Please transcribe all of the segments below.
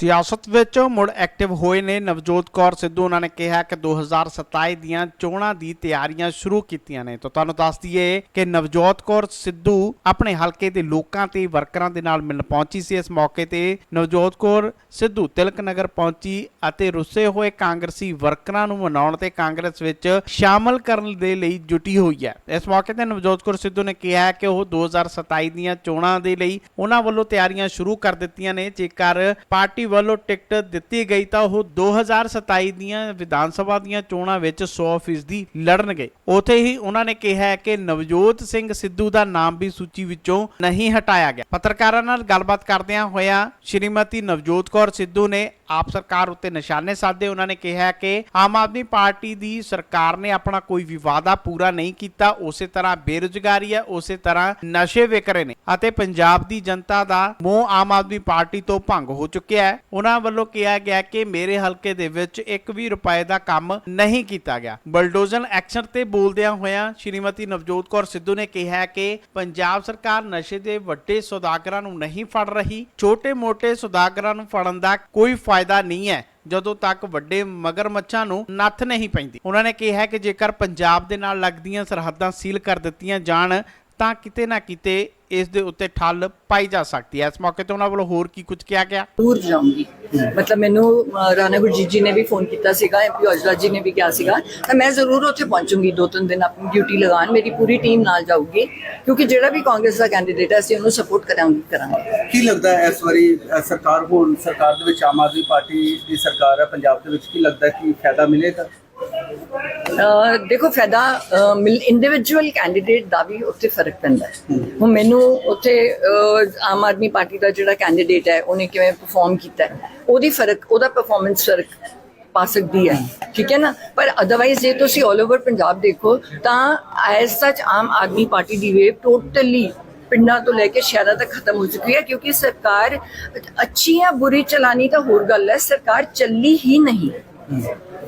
ਸਿਆਸਤ ਵਿੱਚ ਮੁੜ ਐਕਟਿਵ ਹੋਏ ਨੇ। ਨਵਜੋਤ ਕੌਰ ਸਿੱਧੂ ਉਹਨਾਂ ਨੇ ਕਿਹਾ ਕਿ 2027 ਦੀਆਂ ਚੋਣਾਂ ਦੀ ਤਿਆਰੀਆਂ ਸ਼ੁਰੂ ਕੀਤੀਆਂ ਨੇ। ਤਾਂ ਤੁਹਾਨੂੰ ਦੱਸ ਦਈਏ ਕਿ ਨਵਜੋਤ ਕੌਰ ਸਿੱਧੂ ਆਪਣੇ ਹਲਕੇ ਦੇ ਲੋਕਾਂ ਤੇ ਵਰਕਰਾਂ ਦੇ ਨਾਲ ਮਿਲਣ ਪਹੁੰਚੀ ਸੀ। ਇਸ ਮੌਕੇ ਤੇ ਨਵਜੋਤ ਕੌਰ ਸਿੱਧੂ ਤਿਲਕ ਨਗਰ ਪਹੁੰਚੀ ਅਤੇ ਰੁੱਸੇ ਹੋਏ ਕਾਂਗਰਸੀ ਵਰਕਰਾਂ ਨੂੰ ਮਨਾਉਣ ਤੇ ਕਾਂਗਰਸ ਵਿੱਚ ਸ਼ਾਮਲ ਕਰਨ ਦੇ ਲਈ ਜੁਟੀ ਹੋਈ ਹੈ। ਇਸ ਮੌਕੇ ਤੇ ਨਵਜੋਤ ਕੌਰ ਸਿੱਧੂ ਨੇ ਕਿਹਾ ਕਿ ਉਹ 2027 ਦੀਆਂ ਚੋਣਾਂ ਦੇ ਲਈ ਉਹਨਾਂ ਵੱਲੋਂ ਤਿਆਰੀਆਂ ਸ਼ੁਰੂ ਕਰ ਦਿੱਤੀਆਂ ਨੇ। ਜੇਕਰ ਪਾਰਟੀ ਵੱਲੋਂ ਟਿਕਟ ਦਿੱਤੀ ਗਈ ਤਾਂ ਉਹ 2027 ਦੀਆਂ ਵਿਧਾਨ ਸਭਾ ਦੀਆਂ ਚੋਣਾਂ ਵਿੱਚ 100% ਦੀ ਲੜਨਗੇ। ਉਥੇ ਹੀ ਉਹਨਾਂ ਨੇ ਕਿਹਾ ਕਿ ਨਵਜੋਤ ਸਿੰਘ ਸਿੱਧੂ ਦਾ ਨਾਮ ਵੀ ਸੂਚੀ ਵਿੱਚੋਂ ਨਹੀਂ ਹਟਾਇਆ ਗਿਆ। ਪੱਤਰਕਾਰਾਂ ਨਾਲ ਗੱਲਬਾਤ ਕਰਦਿਆਂ ਹੋਇਆ ਸ਼੍ਰੀਮਤੀ ਨਵਜੋਤ ਕੌਰ ਸਿੱਧੂ ਨੇ ਆਪ ਸਰਕਾਰ ਉੱਤੇ ਨਿਸ਼ਾਨੇ ਸਾਧੇ। ਉਹਨਾਂ ਨੇ ਕਿਹਾ ਕਿ ਆਮ ਆਦਮੀ ਪਾਰਟੀ ਦੀ ਸਰਕਾਰ ਨੇ ਆਪਣਾ ਕੋਈ ਵਿਵਾਦਾ ਪੂਰਾ ਨਹੀਂ ਕੀਤਾ। ਉਸੇ ਤਰ੍ਹਾਂ ਬੇਰੁਜ਼ਗਾਰੀ ਹੈ, ਉਸੇ ਤਰ੍ਹਾਂ ਨਸ਼ੇ ਵਿਕ ਰਹੇ ਨੇ ਅਤੇ ਪੰਜਾਬ ਦੀ ਜਨਤਾ ਦਾ ਮੋਹ ਆਮ ਆਦਮੀ ਪਾਰਟੀ ਤੋਂ ਭੰਗ ਹੋ ਚੁੱਕਿਆ ਹੈ। ਉਹਨਾਂ ਵੱਲੋਂ ਕਿਹਾ ਗਿਆ ਕਿ ਮੇਰੇ ਹਲਕੇ ਦੇ ਵਿੱਚ ਇੱਕ ਵੀ ਰੁਪਏ ਦਾ ਕੰਮ ਨਹੀਂ ਕੀਤਾ ਗਿਆ। ਬਲਡੋਜ਼ਨ ਐਕਸ਼ਨ ਤੇ ਬੋਲਦਿਆਂ ਹੋਇਆਂ ਸ਼੍ਰੀਮਤੀ ਨਵਜੋਤ ਕੌਰ ਸਿੱਧੂ ਨੇ ਕਿਹਾ ਕਿ ਪੰਜਾਬ ਸਰਕਾਰ ਨਸ਼ੇ ਦੇ ਵੱਡੇ ਸੌਦਾਗਰਾਂ ਨੂੰ ਨਹੀਂ ਫੜ ਰਹੀ। ਛੋਟੇ-ਮੋਟੇ ਸੌਦਾਗਰਾਂ ਨੂੰ ਫੜਨ ਦਾ ਕੋਈ ਫਾਇਦਾ ਨਹੀਂ ਹੈ, ਜਦੋਂ ਤੱਕ ਵੱਡੇ ਮਗਰਮੱਛਾਂ ਨੂੰ ਨੱਥ ਨਹੀਂ ਪੈਂਦੀ। ਉਹਨਾਂ ਨੇ ਕਿਹਾ ਕਿ ਜੇਕਰ ਪੰਜਾਬ ਦੇ ਨਾਲ ਲੱਗਦੀਆਂ ਸਰਹੱਦਾਂ ਸੀਲ ਕਰ ਦਿੱਤੀਆਂ ਜਾਣ ਤਾਂ ਕਿਤੇ ਨਾ ਕਿਤੇ ਇਸ ਦੇ ਉੱਤੇ ਠੱਲ ਪਾਈ ਜਾ ਸਕਦੀ ਹੈ। ਇਸ ਮੌਕੇ ਤੇ ਉਹਨਾਂ ਵੱਲੋਂ ਹੋਰ ਕੀ ਕੁਝ ਕਿਹਾ ਗਿਆ? ਦੂਰ ਜਾਊਂਗੀ। ਮਤਲਬ ਮੈਨੂੰ ਰਾਣਾ ਗੁਰਜੀਤ ਜੀ ਨੇ ਵੀ ਫੋਨ ਕੀਤਾ ਸੀਗਾ ਐਮਪੀ ਔਜਲਾ ਜੀ ਨੇ ਵੀ ਕਿਹਾ ਸੀਗਾ ਤਾਂ ਮੈਂ ਜ਼ਰੂਰ ਉੱਥੇ ਪਹੁੰਚੂੰਗੀ ਦੋ ਤਿੰਨ ਦਿਨ ਆਪਣੀ ਡਿਊਟੀ ਲਗਾਉਣ। ਮੇਰੀ ਪੂਰੀ ਟੀਮ ਨਾਲ ਜਾਊਗੀ ਕਿਉਂਕਿ ਜਿਹੜਾ ਵੀ ਕਾਂਗਰਸ ਦਾ ਕੈਂਡੀਡੇਟ ਹੈ ਅਸੀਂ ਉਹਨੂੰ ਸਪੋਰਟ ਕਰਾਂਗੇ ਕਰਾਂਗੇ। ਕੀ ਲੱਗਦਾ ਹੈ ਇਸ ਵਾਰੀ ਸਰਕਾਰ ਹੋਣ ਸਰਕਾਰ ਦੇ ਵਿੱਚ ਆਮ ਆਦਮੀ ਪਾਰਟੀ ਦੀ ਸਰਕਾਰ ਹੈ ਪੰਜਾਬ ਦੇ ਵਿੱਚ ਕੀ ਲੱਗਦਾ ਹੈ ਕਿ ਫਾਇਦਾ ਮਿਲੇਗਾ? ਦੇਖੋ ਫਾਇਦਾ ਇੰਡੀਵਿਜੂਅਲ ਕੈਂਡੀਡੇਟ ਦਾ ਵੀ ਉੱਥੇ ਫ਼ਰਕ ਪੈਂਦਾ ਹੈ। ਹੁਣ ਮੈਨੂੰ ਉੱਥੇ ਆਮ ਆਦਮੀ ਪਾਰਟੀ ਦਾ ਜਿਹੜਾ ਕੈਂਡੀਡੇਟ ਹੈ ਉਹਨੇ ਕਿਵੇਂ ਪਰਫਾਰਮ ਕੀਤਾ ਹੈ ਉਹਦੀ ਫ਼ਰਕ ਉਹਦਾ ਪਰਫਾਰਮੈਂਸ ਫ਼ਰਕ ਪਾ ਸਕਦੀ ਹੈ ਠੀਕ ਹੈ ਨਾ? ਪਰ ਅਦਰਵਾਈਜ਼ ਜੇ ਤੁਸੀਂ 올 ਓਵਰ ਪੰਜਾਬ ਦੇਖੋ ਤਾਂ ਐਸ ਸੱਚ ਆਮ ਆਦਮੀ ਪਾਰਟੀ ਦੀ ਵੇਵ ਟੋਟਲੀ ਪਿੰਡਾਂ ਤੋਂ ਲੈ ਕੇ ਸ਼ਹਿਰਾਂ ਤੱਕ ਖਤਮ ਹੋ ਚੁੱਕੀ ਹੈ ਕਿਉਂਕਿ ਸਰਕਾਰ ਅੱਛੀ ਜਾਂ ਬੁਰੀ ਚਲਾਨੀ ਤਾਂ ਹੋਰ ਗੱਲ ਹੈ ਸਰਕਾਰ ਚੱਲੀ ਹੀ ਨਹੀਂ।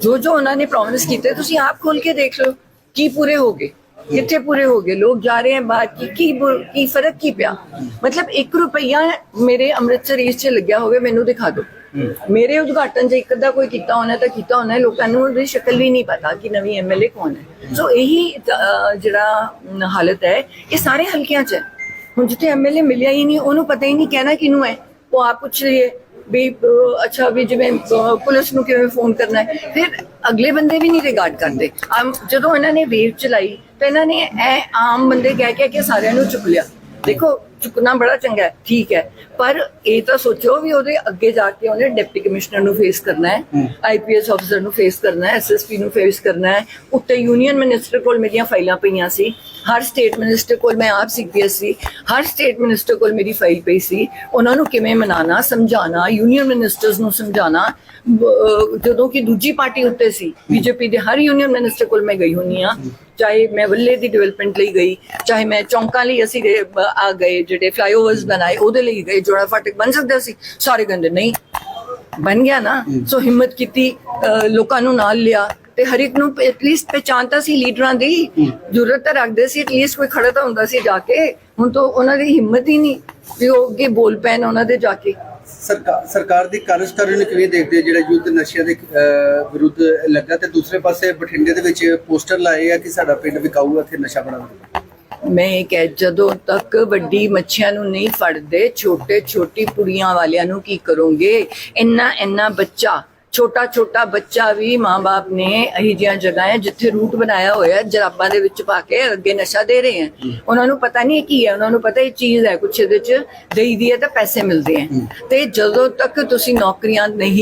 ਜੋ ਜੋ ਉਹਨਾਂ ਨੇ ਪ੍ਰੋਮਿਸ ਕੀਤੇ, ਤੁਸੀਂ ਆਪ ਖੋਲ ਕੇ ਦੇਖ ਲਓ ਕੀ ਪੂਰੇ ਹੋ ਗਏ, ਕਿੱਥੇ ਪੂਰੇ ਹੋ ਗਏ, ਲੋਕ ਜਾ ਰਹੇ ਹਨ ਬਾਹਰ, ਕੀ ਕੀ ਕੀ ਫ਼ਰਕ ਕੀ ਪਿਆ? ਮਤਲਬ 1 ਰੁਪਈਆ ਮੇਰੇ ਅੰਮ੍ਰਿਤਸਰ ਈਸਟ 'ਚ ਲੱਗਿਆ ਹੋਵੇ, ਮੈਨੂੰ ਦਿਖਾ ਦਿਓ। ਮੇਰੇ ਉਦਘਾਟਨ ਜੇ ਇੱਕ ਅੱਧਾ ਕੋਈ ਕੀਤਾ ਹੋਣਾ ਤਾਂ ਕੀਤਾ ਹੋਣਾ ਲੋਕਾਂ ਨੂੰ ਉਹਦੀ ਸ਼ਕਲ ਵੀ ਨਹੀਂ ਪਤਾ ਕਿ ਨਵੀਂ ਐਮਐਲਏ ਕੌਣ ਹੈ। ਸੋ ਇਹੀ ਜਿਹੜਾ ਹਾਲਤ ਹੈ, ਇਹ ਸਾਰੇ ਹਲਕਿਆਂ 'ਚ ਹੈ। ਹੁਣ ਜਿੱਥੇ ਐਮਐਲਏ ਮਿਲਿਆ ਹੀ ਨਹੀਂ, ਉਹਨੂੰ ਪਤਾ ਹੀ ਨਹੀਂ ਕਹਿਣਾ ਕਿਹਨੂੰ ਹੈ। ਉਹ ਆਪ ਪੁੱਛ ਰਹੀ ਹੈ ਵੀ ਅੱਛਾ ਵੀ ਜਿਵੇਂ ਪੁਲਿਸ ਨੂੰ ਕਿਵੇਂ ਫੋਨ ਕਰਨਾ ਹੈ। ਫਿਰ ਅਗਲੇ ਬੰਦੇ ਵੀ ਨਹੀਂ ਰਿਗਾਰਡ ਕਰਦੇ। ਜਦੋਂ ਇਹਨਾਂ ਨੇ ਵੇਵ ਚਲਾਈ, ਤਾਂ ਇਹਨਾਂ ਨੇ ਇਹ ਆਮ ਬੰਦੇ ਕਹਿ ਕਹਿ ਕੇ ਸਾਰਿਆਂ ਨੂੰ ਚੁੱਕ ਲਿਆ। ਦੇਖੋ ਚੁੱਕਣਾ ਬੜਾ ਚੰਗਾ ਹੈ ਠੀਕ ਹੈ। ਪਰ ਇਹ ਤਾਂ ਸੋਚੋ ਵੀ ਉਹਦੇ ਅੱਗੇ ਜਾ ਕੇ ਉਹਨੇ ਡਿਪਟੀ ਕਮਿਸ਼ਨਰ ਨੂੰ ਫੇਸ ਕਰਨਾ ਹੈ ਆਈਪੀਐਸ ਅਫਸਰ ਨੂੰ ਫੇਸ ਕਰਨਾ ਹੈ ਐਸਐਸਪੀ ਨੂੰ ਫੇਸ ਕਰਨਾ ਹੈ। ਉੱਤੇ ਯੂਨੀਅਨ ਮਿਨਿਸਟਰ ਕੋਲ ਮੇਰੀਆਂ ਫਾਈਲਾਂ ਪਈਆਂ ਸੀ ਹਰ ਸਟੇਟ ਮਿਨਿਸਟਰ ਕੋਲ ਮੈਂ ਆਪ ਸੀਪੀਐਸ ਸੀ ਹਰ ਸਟੇਟ ਮਿਨਿਸਟਰ ਕੋਲ ਮੇਰੀ ਫਾਈਲ ਪਈ ਸੀ। ਉਹਨਾਂ ਨੂੰ ਕਿਵੇਂ ਮਨਾਣਾ ਸਮਝਾਣਾ ਯੂਨੀਅਨ ਮਿਨਿਸਟਰਸ ਨੂੰ ਸਮਝਾਣਾ ਜਦੋਂ ਕਿ ਦੂਜੀ ਪਾਰਟੀ ਉੱਤੇ ਸੀ ਬੀਜੇਪੀ ਦੇ ਹਰ ਯੂਨੀਅਨ ਮਿਨਿਸਟਰ ਕੋਲ ਮੈਂ ਗਈ ਹੁੰਨੀ ਆ ਚਾਹੇ ਮੈਂ ਵੱਲੇ ਦੀ ਡਿਵੈਲਪਮੈਂਟ ਲਈ ਗਈ ਚਾਹੇ ਮੈਂ ਚੌਂਕਾਂ ਲਈ ਅਸੀਂ ਆ ਗਏ ਜਿਹੜੇ ਫਲਾਈਓਵਰਸ ਬਣਾਏ ਉਹਦੇ ਲਈ ਗਏ ਜੋੜਾ ਫਾਟਕ ਬਣ ਸਕਦਾ ਸੀ? ਸਾਰੇ ਕਹਿੰਦੇ ਨਹੀਂ। ਬਣ ਗਿਆ ਨਾ। ਸੋ ਹਿੰਮਤ ਕੀਤੀ ਲੋਕਾਂ ਨੂੰ ਨਾਲ ਲਿਆ ਤੇ ਹਰ ਇੱਕ ਨੂੰ ਐਟਲੀਸਟ ਪਹਿਚਾਨ ਤਾਂ ਸੀ ਲੀਡਰਾਂ ਦੀ। ਜ਼ਰੂਰਤ ਤਾਂ ਰੱਖਦੇ ਸੀ ਐਟਲੀਸਟ ਕੋਈ ਖੜਾ ਤਾਂ ਹੁੰਦਾ ਸੀ ਜਾ ਕੇ। ਹੁਣ ਤਾਂ ਉਹਨਾਂ ਦੀ ਹਿੰਮਤ ਹੀ ਨਹੀਂ ਵੀ ਉਹ ਅੱਗੇ ਬੋਲ ਪੈਣ ਉਹਨਾਂ ਦੇ ਜਾ ਕੇ। ਸਰਕਾਰ ਸਰਕਾਰ ਦੀ ਕਾਰਜਕਾਰੀ ਨੂੰ ਕਿਵੇਂ ਦੇਖਦੇ ਹੋ? ਜਿਹੜਾ ਯੁੱਧ ਨਸ਼ਿਆਂ ਦੇ ਅ, ਵਿਰੁੱਧ ਲੱਗਾ ਤੇ ਦੂਸਰੇ ਪਾਸੇ ਬਠਿੰਡੇ ਦੇ ਵਿੱਚ ਪੋਸਟਰ ਲਾਏ ਆ ਕਿ ਸਾਡਾ ਪਿੰਡ ਵਿਕਾਊ ਇੱਥੇ ਨਸ਼ਾ ਬਣਾ ਮੈਂ ਇਹ ਕਹਿ ਜਦੋਂ ਤੱਕ ਵੱਡੀ ਮੱਛੀਆਂ ਨੂੰ ਨਹੀਂ ਫੜਦੇ ਛੋਟੇ ਛੋਟੀ ਪੁੜੀਆਂ ਵਾਲਿਆਂ ਨੂੰ ਕੀ ਕਰੋਗੇ? ਇੰਨਾ ਇੰਨਾ ਬੱਚਾ ਛੋਟਾ ਛੋਟਾ ਬੱਚਾ ਵੀ ਮਾਂ-ਬਾਪ ਨੇ ਇਹੀ ਜਿਹੀਆਂ ਜਗ੍ਹਾਵਾਂ ਜਿੱਥੇ ਰੂਟ ਬਣਾਇਆ ਹੋਇਆ ਹੈ, ਜਰਾਬਾਂ ਦੇ ਵਿੱਚ ਪਾ ਕੇ ਅੱਗੇ ਨਸ਼ਾ ਦੇ ਰਹੇ ਹਨ ਉਹਨਾਂ ਨੂੰ ਪਤਾ ਨਹੀਂ ਕੀ ਹੈ ਉਹਨਾਂ ਨੂੰ ਪਤਾ ਇਹ ਚੀਜ਼ ਹੈ ਕੁਛ ਇਹਦੇ ਚ ਦੇਈ ਦੀ ਹੈ ਤਾਂ ਪੈਸੇ ਮਿਲਦੇ ਹੈ। ਤੇ ਜਦੋਂ ਤੱਕ ਤੁਸੀਂ ਨੌਕਰੀਆਂ ਨਹੀਂ